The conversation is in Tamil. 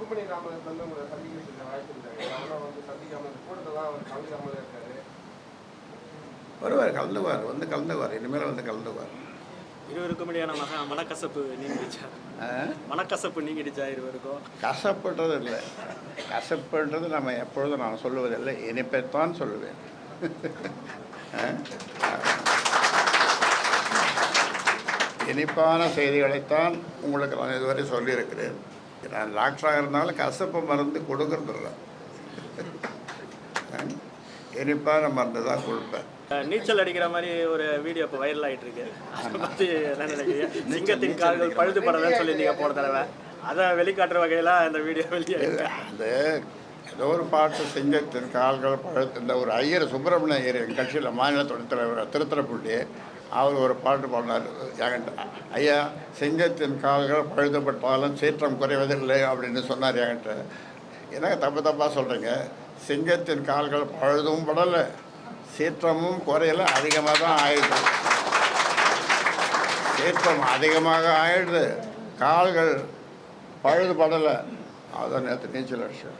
ருக்குமணி ராமதாஸ் வந்து உங்களை சந்திக்கிறதுக்கு வாய்ப்பு இருக்காங்க அதெல்லாம் வந்து சந்திக்காம இந்த கூட்டத்தை தான் அவர் கலந்துக்காம இருக்காரு. வருவார் கலந்துவார் வந்து கலந்துவார் இனிமேல் வந்து கலந்துவார் இருவருக்கும் இடையான மக மனக்கசப்பு நீங்கிடுச்சா? ஆ? மனக்கசப்பு நீங்கிடுச்சா இருவருக்கும்? கசப்புன்றது இல்லை. கசப்புன்றது நம்ம எப்பொழுதும் நான் சொல்லுவதில்லை. இனிப்பைத்தான் சொல்லுவேன்? இனிப்பான செய்திகளைத்தான் உங்களுக்கு நான் இதுவரை சொல்லியிருக்கிறேன். நான் டாக்டராக இருந்தாலும் கசப்பு மருந்து கொடுக்கறதில்ல? இனிப்பான மருந்து தான் கொடுப்பேன். நீச்சல் அடிக்கிற மாதிரி ஒரு வீடியோ இப்போ வைரல் ஆயிட்டு இருக்கு அதை பத்தி என்ன நினைக்கிறீங்க? சிங்கத்தின் கால்கள் பழுது படலன்னு சொல்லியிருந்தீங்க போன தடவை. அதை வெளிக்காட்டுற வகையில இந்த வீடியோ வெளியாயிருக்கு அது ஏதோ ஒரு பாட்டு சிங்கத்தின் கால்கள் பழுத்து இந்த ஒரு ஐயர் சுப்பிரமணிய ஐயர் எங்கள் கட்சியில் மாநில துணைத் தலைவர் திருத்தரப்புள்ளி அவர் ஒரு பாட்டு பாடினார் என்கிட்ட ஐயா சிங்கத்தின் கால்கள் பழுதுபட்டாலும் சீற்றம் குறைவதில்லை அப்படின்னு சொன்னார் என்கிட்ட என்ன தப்பு தப்பாக சொல்கிறீங்க சிங்கத்தின் கால்கள் பழுதும் படலை சீற்றமும் குறையல அதிகமாக தான் ஆயிடுது. சீற்றம் அதிகமாக ஆயிடுது கால்கள் பழுது படலை அதான் நேற்று நீச்சல் அடிச்சு